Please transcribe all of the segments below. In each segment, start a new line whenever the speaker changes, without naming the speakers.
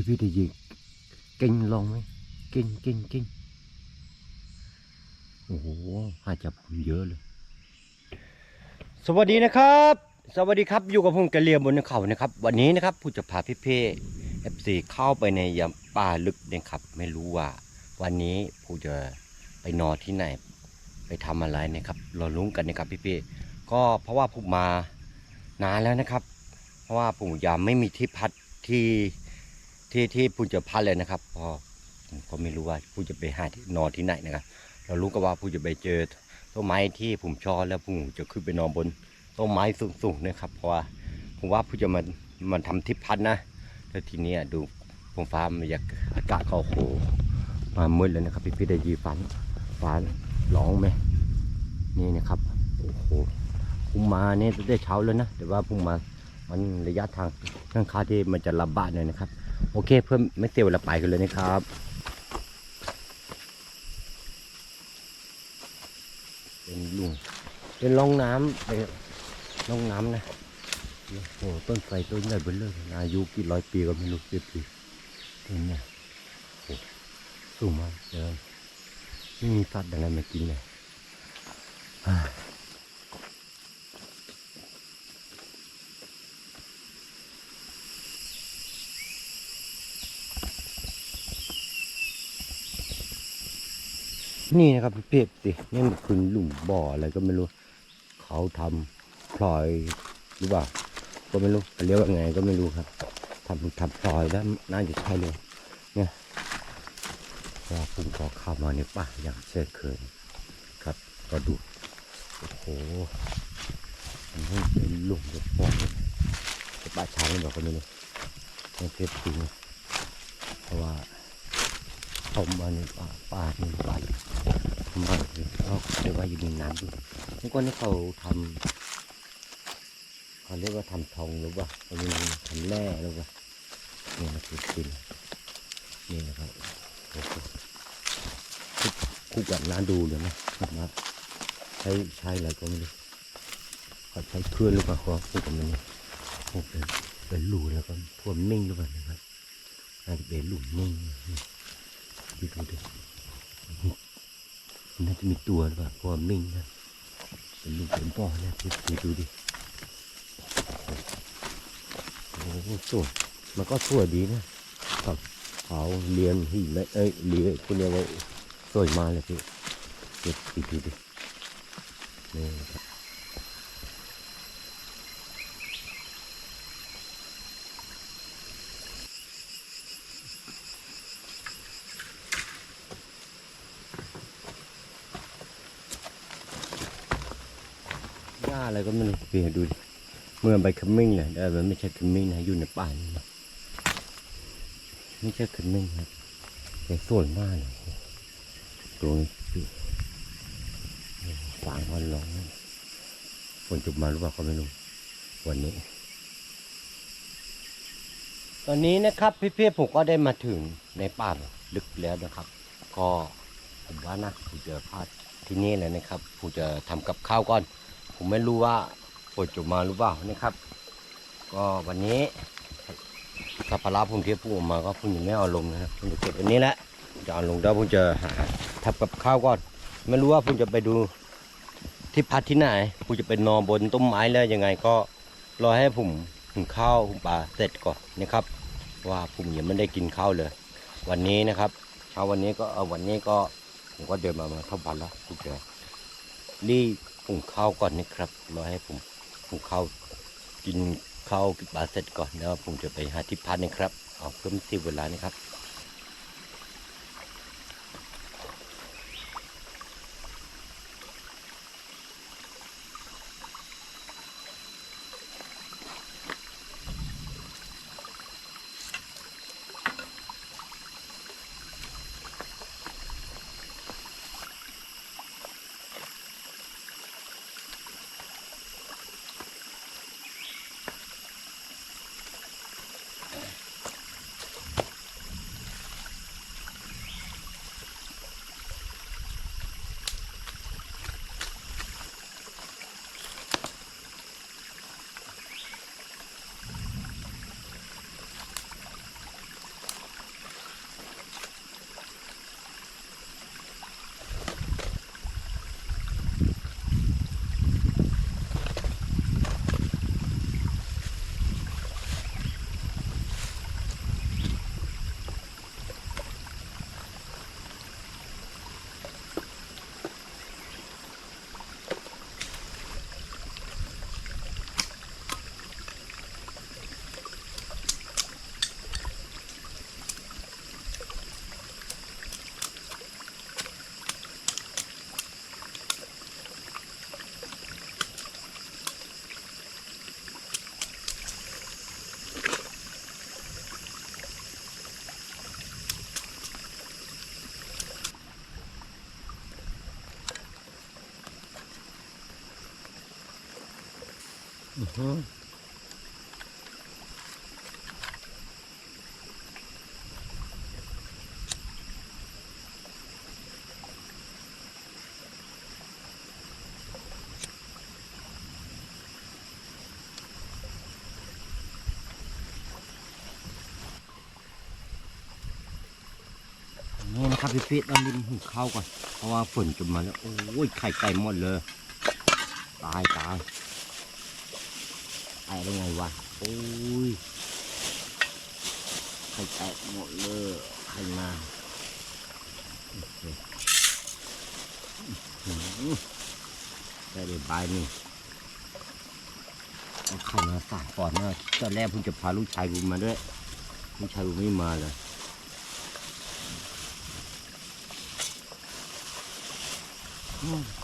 พี่พี่ได้ยินเก่งลองไหมก่งก่งก่งโอ้โหหาจับผมเยอะเลย สวัสดีนะครับ สวัสดีครับอยู่กับผมกะเลียบนเขานะครับ วันนี้นะครับผู้จะพาพี่เพ่เอฟซีเข้าไปในยามป่าลึกเนี่ยครับ ไม่รู้ว่า วันนี้ผู้จะไปนอนที่ไหน ไปทำอะไรนะครับรอลุ้นกันนะครับพี่เพ่ก็เพราะว่าผมมานานแล้วนะครับ เพราะว่าผมยามไม่มีที่พักที่ ที่ที่ผู้จะพักเลยนะครับพอก็ไม่รู้ว่าผู้จะไปหาที่นอนที่ไหนนะครับ เรารู้กันว่าผู้จะไปเจอต้นไม้ที่ผมชอบแล้วผู้จะขึ้นไปนอนบนต้นไม้สูงๆนะครับเพราะว่าผมว่าผู้จะมามันทำที่พักนะแล้วทีนี้ดูผมฟ้ามันอยากอากาศก็โอ้โหมามืดแล้วนะครับ พี่พี่ได้ยีฟันฟ้าร้องไหมนี่นะครับโอ้โหผมมาเนี่ยได้เช้าแล้วนะแต่ว่าผมมามันระยะทางข้างค้าที่มันจะลำบากหน่อยนะครับ โอเคเพิ่มไม่เสียเวลาไปกันเลยนะครับเป็นลุงเป็นร่องน้ำไปร่องน้ำนะโอ้โหต้นไทรต้นใหญ่เบ้อเลยอายุกี่ร้อยปีก็ไม่รู้กี่ปีต้นเนี่ยโอ้สูงมากเลยไม่มีสัตว์อะไรมากินเลย นี่นะครับเพี่เพชรสินี่มันคือหลุมบ่ออะไรก็ไม่รู้ เขาทำพลอยหรือเปล่า ก็ไม่รู้เรียกว่าไงก็ไม่รู้ครับทำทำพลอยแล้วน่าจะใช่เลย เนี่ยว่าผมก็เข้ามาในป่าอย่างเช่นเคยครับ ก็ดูโอ้โหมันเป็นหลุมบ่อป่าช้างหรือเปล่าก็ไม่รู้ไม่เก็บจริงเพราะว่า เข้ามาในป่าป่าในป่ามาก็เรียกว่าอยู่ในน้ำด้วยเมื่อก่อนนี่เขาทำเขาเรียกว่าทำทองหรือว่าเขาเรียกว่าทำแร่หรือว่านี่นะครับกินนี่นะครับคุกคุกแบบน่าดูเลยนะมาใช้ใช้อะไรก็ไม่รู้เขาใช้เครื่องหรือเปล่าเขาคุกกับมันนี่คุกเป็นเป็นรูแล้วก็ท่วมนิ่งหรือเปล่านะครับน่าจะเป็นหลุมนิ่ง ดูดูดิน่าจะมีตัวหรือเปล่าเพราะว่านิ่งนะเป็นลูกเป็นพ่อเนี่ยพี่พี่ดูดิโอ้โหสวยมันก็สวยดีนะครับเขาเรียนหินเลยเอ้ยเรียนคุณเรียกว่าสวยมากเลยพี่เก็บพี่ดูดินี่ ไรก็ไม่รู้พี่ดูดิเมื่อใบขมิ้นเลยแต่มันไม่ใช่ขมิ้นนะอยู่ในป่านะไม่ใช่ขมิ้นครับแต่สวยมากเลยตัวนี้ฝางมันร้องฝนจุบมาหรือเปล่าก็ไม่รู้วันนี้ ตอนนี้นะครับพี่เพียผมก็ได้มาถึงในป่าลึกแล้วนะครับ ก็ผมว่านะผมจะพาที่นี่เลยนะครับผมจะทำกับข้าวก่อน ผมไม่รู้ว่าฝนจะมาหรือเปล่านะครับ ก็วันนี้สัพพะระผมเทียบพูดออกมาก็ผมยังไม่เอาลงนะครับผมจะเก็บอันนี้แหละจะเอาลงแล้วผมจะหาทำกับข้าวก่อน ไม่รู้ว่าผมจะไปดูที่พักที่ไหนผมจะไปนอนบนต้นไม้แล้วยังไงก็รอให้ผมหุงข้าวหุงปลาเสร็จก่อนนะครับ ว่าผมยังไม่ได้กินข้าวเลย วันนี้นะครับเช้าวันนี้ก็เอาวันนี้ก็ผมก็เดินมามาเข้าบ้านแล้วผมจะรีบหุงข้าวก่อนนะครับรอให้ผมหุงข้าวกินข้าวกินปลาเสร็จก่อนแล้วผมจะไปหาที่พักนะครับ เอาเพิ่มที่เวลานะครับ นี่นะครับพี่พี่ต้องรีบหุงข้าวก่อน เพราะว่าฝนจะมาแล้ว โอ้ย ไข่ไก่หมดเลย ตายตาย ตายได้ไงวะโอ้ยไข่แตกหมดเลยไข่มาโอเคอื้อหือได้เลยบายนี่เอาไข่มาสามฟอนนะตอนแรกเพิ่งจะพาลูกชายบุญมาด้วยลูกชายบุญไม่มาเลยอืม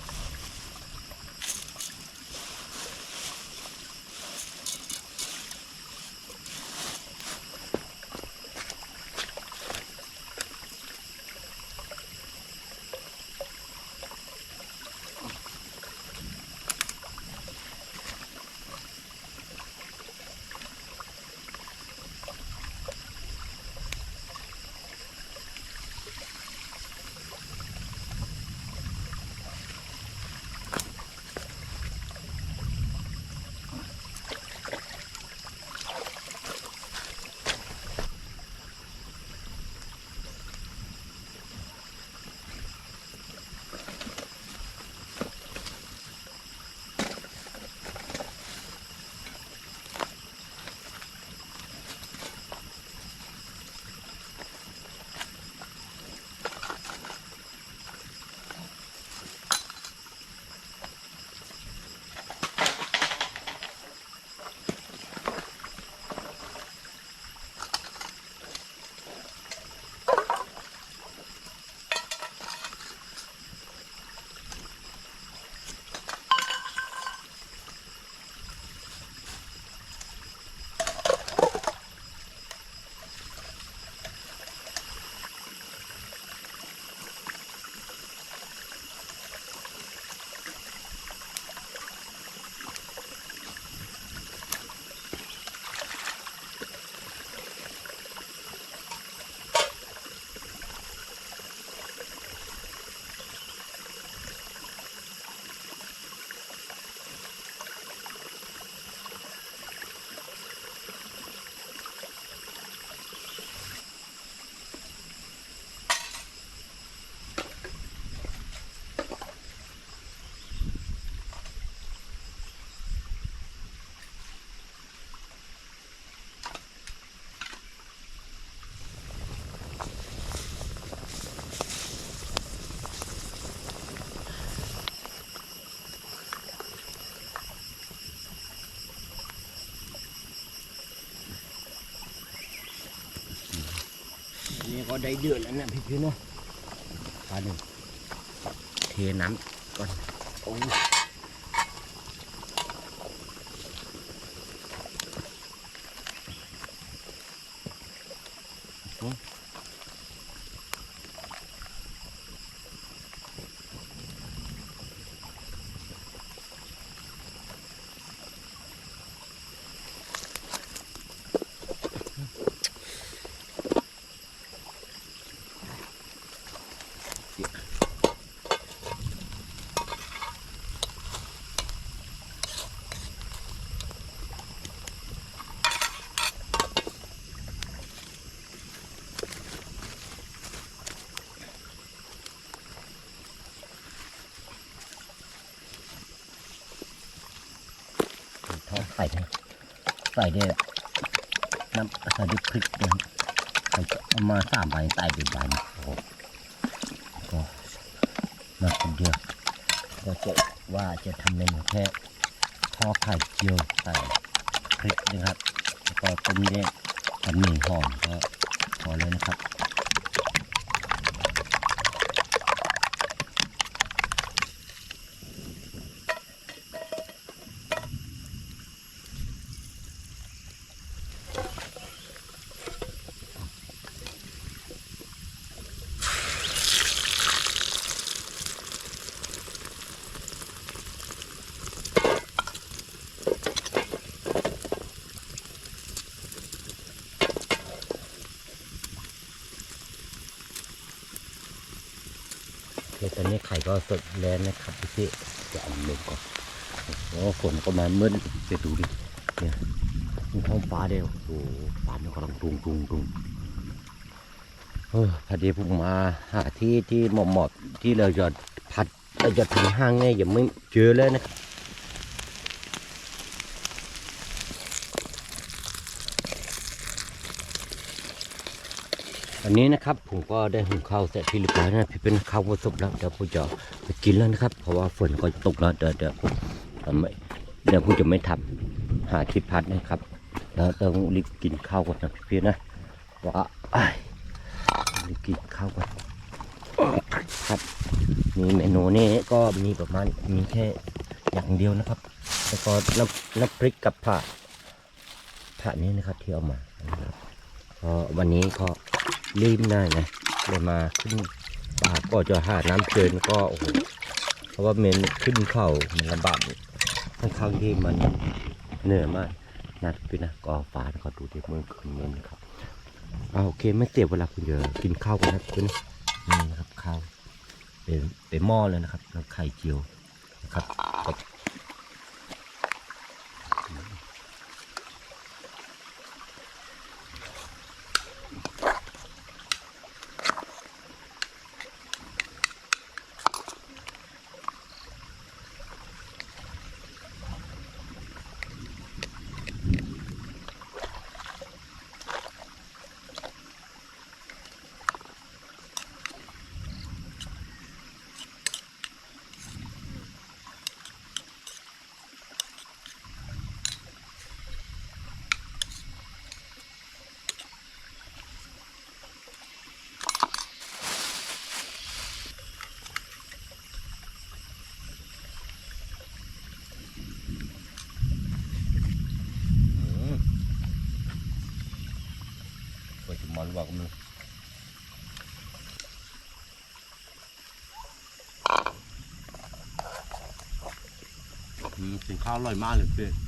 ได้เดือดแล้วนะพี่พี่เนาะปลาหนึ่งเทน้ำก่อนโอ้ยโอ้ย อใส่ได้ใส่ได้แหละน้ำใส่ด้วยพริกนะใส่เอามาสามใบใส่ไปใบนะโอ้โหก็มาคนเดียวก็จะว่าจะทำเมนูแค่ทอดไข่เจียวใส่พริกนะครับแล้วก็ต้มเนี่ยกับหมี่หอมก็พอแล้วนะครับ แต่ตอนนี้ไข่ก็สดแล้วนะครับพี่พี่จะเอาลงก่อนโอ้ฝนก็มามืดจะดูดิเนี่ยมีท้องฟ้าเดียวโอ้โหฟ้ามันกำลังตุงตุงตุงเออพอดีผมมาหาที่ที่เหมาะเหมาะๆที่เราจะพัดเราจะถึงห้างเนี่ยยังไม่เจอเลยนะครับ นี้นะครับผมก็ได้หุงข้าวเสร็จที่เรียบร้อยนะพี่เป็นข้าวผสมแล้วเดี๋ยวผมจะไปกินแล้วนะครับ เพราะว่าฝนก็ตกแล้วเดี๋ยวเดี๋ยวผมไม่เดี๋ยวผมจะไม่ทำหาที่พัดนะครับ แล้วต้องรีบกินข้าวก่อนนะพี่ๆนะว่าอ้รีบกินข้าวก่อนครับมีเมนูนี้ก็มีประมาณมีแค่อย่างเดียวนะครับ แล้วก็น้ำน้ำพริกกับผักผักนี้นะครับที่เอามานะครับก็วันนี้ก็ รีบได้นะเลยมาขึ้นป่าก็จะหาน้ำเชิญก็โอ้โหเพราะว่าเมนขึ้นเขามันลำบากค่อนข้างที่มันเหนื่อยมากนะพี่นะก็ฟ้านะก็ดูที่มือขึ้นเมนนครับเอาโอเคไม่เสียเวลาคุณจะกินข้าวกันนะคุณนี่นะครับข้าวเป็นเป็นหม้อเลยนะครับแล้วไข่เจียวนะครับกับ บอกมันว่ากันสินข้าวอร่อยมากเลยเพื่อน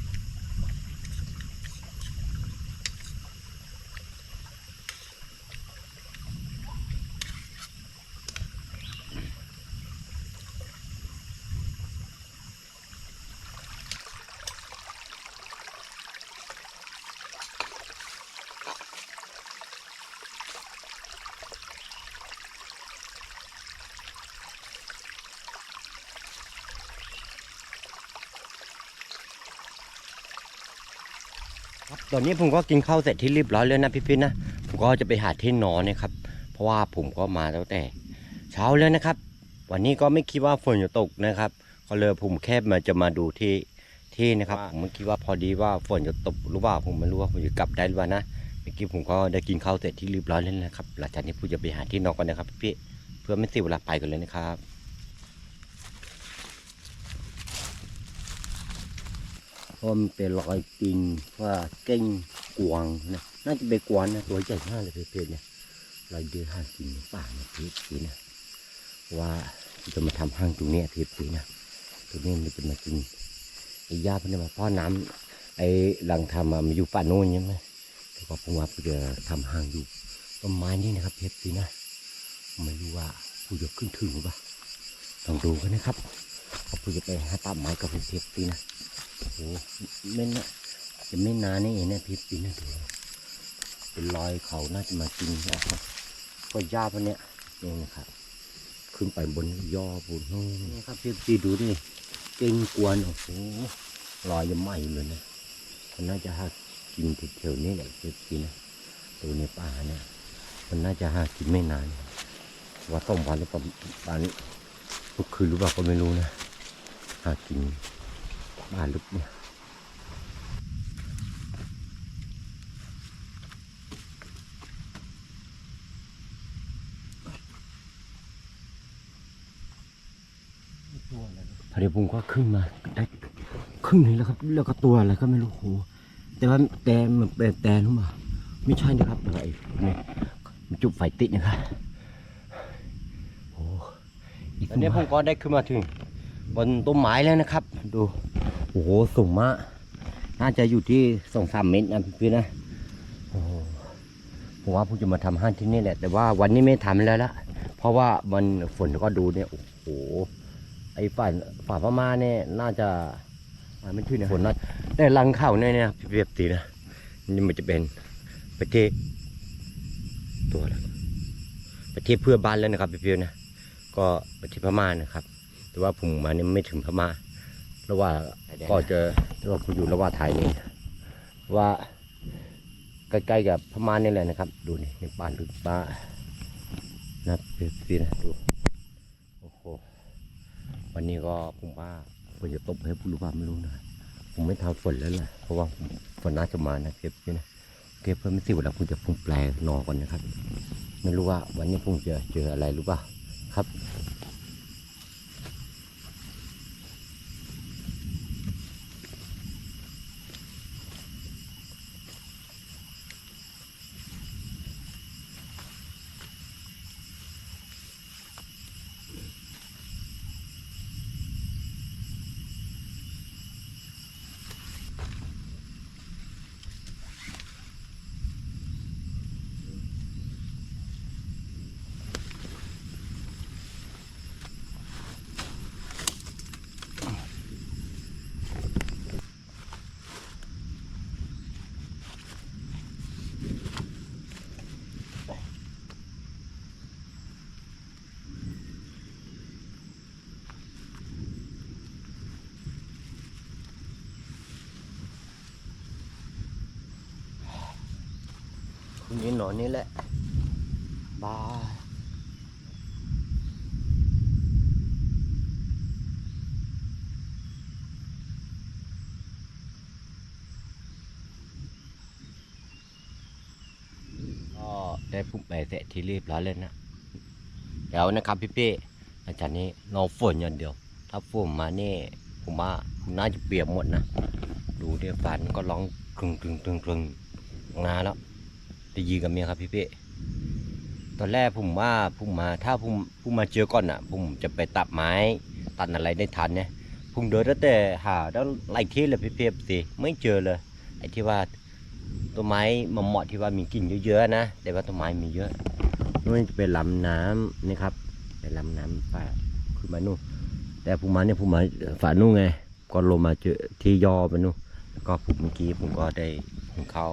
ครับตอนนี้ผมก็กินข้าวเสร็จที่รีบร้อยแล้วนะพี่พินนะผมก็จะไปหาที่นอนนะครับ เพราะว่าผมก็มาตั้งแต่เช้าแล้วนะครับ วันนี้ก็ไม่คิดว่าฝนจะตกนะครับก็เลยผมแค่มาจะมาดูที่ที่นะครับผมไม่คิดว่าพอดีว่าฝนจะตกหรือเปล่าผมไม่รู้ว่าผมจะกลับได้หรือเปล่านะเมื่อกี้ผมก็ได้กินข้าวเสร็จที่รีบร้อยแล้วนะครับหลังจากนี้ผมจะไปหาที่นอนกันนะครับพี่เพื่อไม่เสียเวลาไปกันเลยนะครับ เพราะมันเป็นรอยตีนว่าเก้งกวางนะน่าจะเป็นกวางนะตัวใหญ่มากเลยเพื่อนๆเนี่ยรอยเดือห้างกินป่าเนี่ยพี่นะว่าจะมาทำห้างตรงนี้ยพี่ๆนะตรงนี้มันจะมากินไอ้ยาเพิ่นมาพ่อน้ำไอ้หลังทำมามันอยู่ป่าโน่นใช่ไหมแต่ก็ผมว่าจะทำห้างอยู่ต้นไม้นี่นะครับเพชรสีนะไม่รู้ว่าผู้จะขึ้นถึงหรือเปล่าต้องดูกันนะครับเพราะผู้จะไปหาตัดไม้กับเพชรสีนะ โอ้โหไม่นะจะไม่นานนี่เองนะเพชรสีนะดูเป็นรอยเขาน่าจะมากินนะครับก็หญ้าพวกเนี้ยนี่นะครับ ขึ้นไปบนยอดบนนู่นนี่ครับเพชรสีดูดิเก่งกวนโอ้โหรอยยังไหม่เลยนะมันน่าจะหากินแถวๆนี้แหละเจ็บกินนะตัวในป่าเนี่ยมันน่าจะหากินไม่นานว่าต้องวันหรือเปล่าป่านนี้ทุกคืนหรือเปล่าก็ไม่รู้นะหากิน บ้านลึกเนี่ยพอดีผมก็ขึ้นมาได้ครึ่งนึงแล้วครับ แล้วก็ตัวอะไรก็ไม่รู้โหแต่ว่าแต่มันเป็นแต่รู้มาไม่ใช่นะครับอะไรนี่มันจุดไฟติดนะครับโอ้อันนี้ผมก็ได้ขึ้นมาถึง บนต้นไม้แล้วนะครับ ดู อ้โหสูงมาก น่าจะอยู่ที่สองสามเมตรนะพี่นะโอ้ผมว่าผมจะมาทำห้างที่นี่แหละ แต่ว่าวันนี้ไม่ทำแล้วละเพราะว่ามันฝนก็ดูเนี่ยโอ้โหไอ้ฝ่าฝ่าพม่าเนี่ยน่าจะไม่ชื่อนะฝนน่าแต่ลังเข้าเนี่ยเนี่ยเปรียบตีนะนี่มันจะเป็นประเทศตัวไรประเทศเพื่อบ้านแล้วนะครับพี่ๆนะก็ประเทศพม่านะครับ แต่ว่าผมมาเนี่ยไม่ถึงพม่า แล้วว่าก็เจอแล้วว่าผมอยู่ระหว่างไทยนี่ว่าใกล้ๆกับพม่านี่แหละนะครับ ดูนี่ในบ้านลึกบ้านนะพี่ๆนะดูโอ้โหวันนี้ก็ผมว่าฝนจะตกให้ผู้รู้ว่าไม่รู้นะผมไม่ทำฝนแล้วแหละเพราะว่าฝนน่าจะมานะพี่ๆนะโอเคเพื่อนไม่สิเวลาผมจะพุ่งแปลนอก่อนนะครับ ไม่รู้ว่าวันนี้ผมจะเจออะไรหรือเปล่าครับ นี้นอนนี่แหละบายก็ได้พุ่งไปเสร็จที่รีบร้อยเลยนะเดี๋ยวนะครับพี่เป้หลังจากนี้รอฝนอย่างเดียว ถ้าฝนมาเนี่ยผมว่าน่าจะเปียกหมดนะ ดูเดี๋ยวฝันก็ร้องกรึงกรึงกรึงกรึงงาแล้ว ยินกับเมียครับพี่เป้ตอนแรกผมว่าผมมาถ้าผมผมมาเจอก่อนอะผมจะไปตัดไม้ตัดอะไรได้ทันเนี่ยผมเดินตั้งแต่หาแล้วไล่ที่เลยพี่เป้สิไม่เจอเลยไอ้ที่ว่าต้นไม้มาเหมาะที่ว่ามีกิ่งเยอะๆนะแต่ว่าต้นไม้มีเยอะนู่นจะเป็นลำน้ำนี่ครับเป็นลำน้ำป่าคือมานู่นแต่ผมมาเนี่ยผมมาฝ่านู่นไงก็ลงมาเจอที่ยอไปนู่นแล้วก็ผมเมื่อกี้ผมก็ได้หุงข้า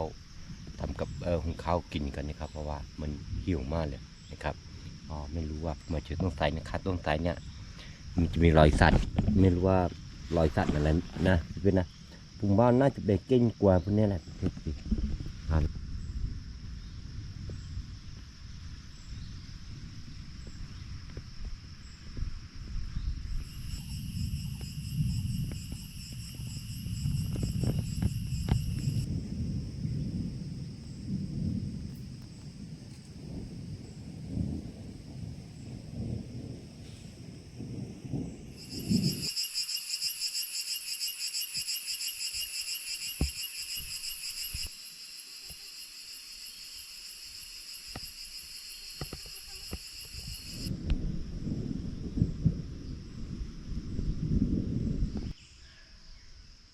ทำกับเออของข้าวกินกันนะครับ เพราะว่ามันหิวมากเลยนะครับอ๋อไม่รู้ว่ามาเจอต้นไทรนะครับต้นไทรเนี่ยมันจะมีรอยสัตว์ ไม่รู้ว่ารอยสัตว์อะไรนะพี่นะผมว่าน่าจะเป็นเก้งกว่าพวกนี้แหละพี่ครับ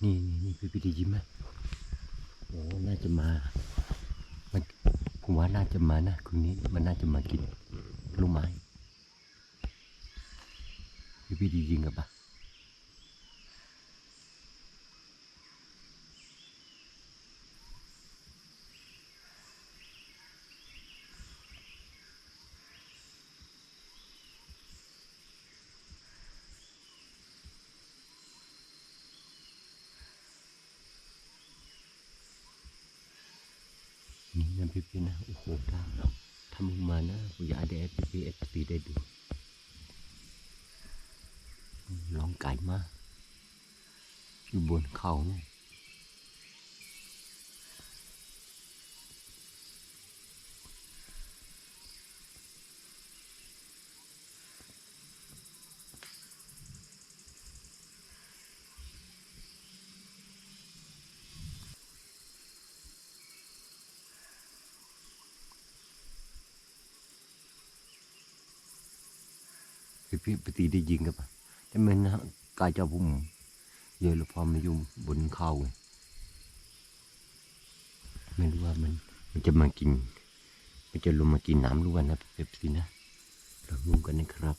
นี่นี่นี่พี่พี่ดียิ้มไหมโอ้น่าจะมา มันผมว่าน่าจะมานะคืนนี้มันน่าจะมากินลูกไม้พี่พี่ดียิงกับปะ นี่นะพี่พี่นะโอ้โหถ้าถ้ามึงมานะกูอยากได้พี่พี่เอฟซีได้ดู องไก่มาก อยู่บนเขานี่พี่ปฏิได้ยิงกับปะ แต่มันกายเจ้าพุ่มเยอะแล้วพอมายู่บนเขาไงไม่รู้ว่ามันมันจะมากิน มันจะลงมากินน้ำรือว่านะเป๊ปซี่นะเราดูกันนะครับ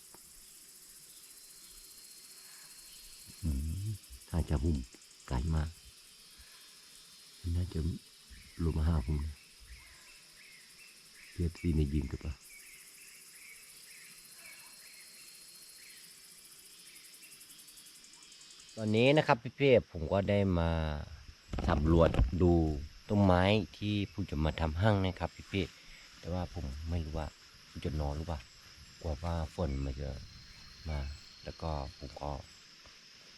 อืมถ้าจะหุ่มไกลมากน่าจะลงมาห้าหุ่มเพียบซีในยิงกับปะ ตอนนี้นะครับพี่เพ่ผมก็ได้มาสำรวจดูต้นไม้ที่ผู้จะมาทำห้างนะครับพี่เพ่แต่ว่าผมไม่รู้ว่าผู้จะนอนหรือเปล่ากลัวว่าฝนมันจะมา แล้วก็ผมก็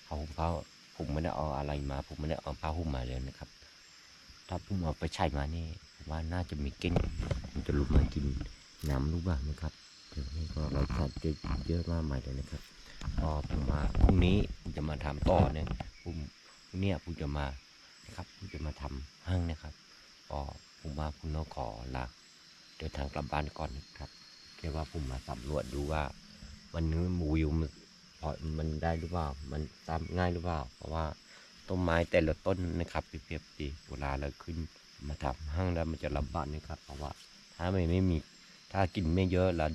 เอาผ้าผมไม่ได้เอาอะไรมา ผมไม่ได้เอาผ้าห่มมาเลยนะครับ ถ้าผมเอาไปใช้มานี่ผมว่าน่าจะมีเก้งมันจะลุกมากินน้ำลูกบ้างนะครับเดี๋ยวนี้ก็เราสัตว์จะเยอะมากมายเลยนะครับก็ผมมาพรุ่งนี้ จะมาทำต่อเนี่ยผมเนี้ยผมจะมานะครับผมจะมาทำห้างนะครับก็ผมว่าคุณน้องขอลาเดินทางกลับบ้านก่อนนะครับแค่ว่าผมมาสำรวจดูว่าวันนี้วิวมันพอมันได้หรือเปล่า มันตามง่ายหรือเปล่า เพราะว่าต้นไม้แต่ละต้นนะครับเปรียบๆดีเวลาเราขึ้นมาทำห้างแล้วมันจะลำบากนะครับ เพราะว่าถ้าไม่ไม่มีถ้ากินไม่เยอะเรา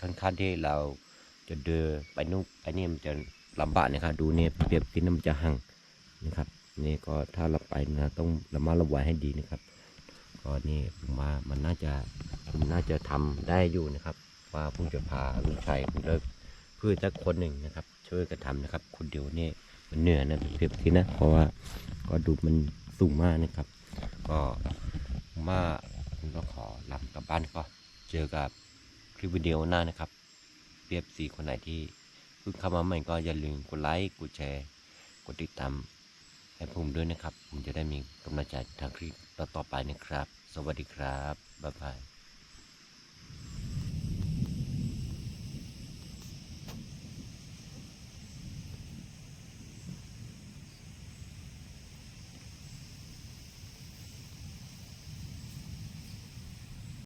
ขั้นขั้นที่เราจะเดินไปนู่นไปนี่มันจะ ลำบากนะครับ ดูเนี่ยเปรียบที่นั่นมันจะห่างนะครับนี่ก็ถ้าเราไปนะต้องระมัดระวังให้ดีนะครับ ก็นี่ผมว่ามันน่าจะผมน่าจะทำได้อยู่นะครับ ว่าผมจะพาลุงชัยผมเลิกเพื่อสักคนหนึ่งนะครับ ช่วยกันทำนะครับคนเดียวนี่มันเหนื่อยนะเพียบทีนะ เพราะว่าก็ดูมันสูงมากนะครับ ก็ผมว่าผมก็ขอลำกลับบ้านก็เจอกับคลิปวิดีโอหน้านะครับ เปียบสีคนไหนที่ พิ่งเข้ามาใหม่ก็อย่าลืมกดไลค์กดแชร์ กดติดตามให้ผมด้วยนะครับ ผมจะได้มีกำลังใจทางคลิปต่อๆไปนะครับ สวัสดีครับ บ๊ายบาย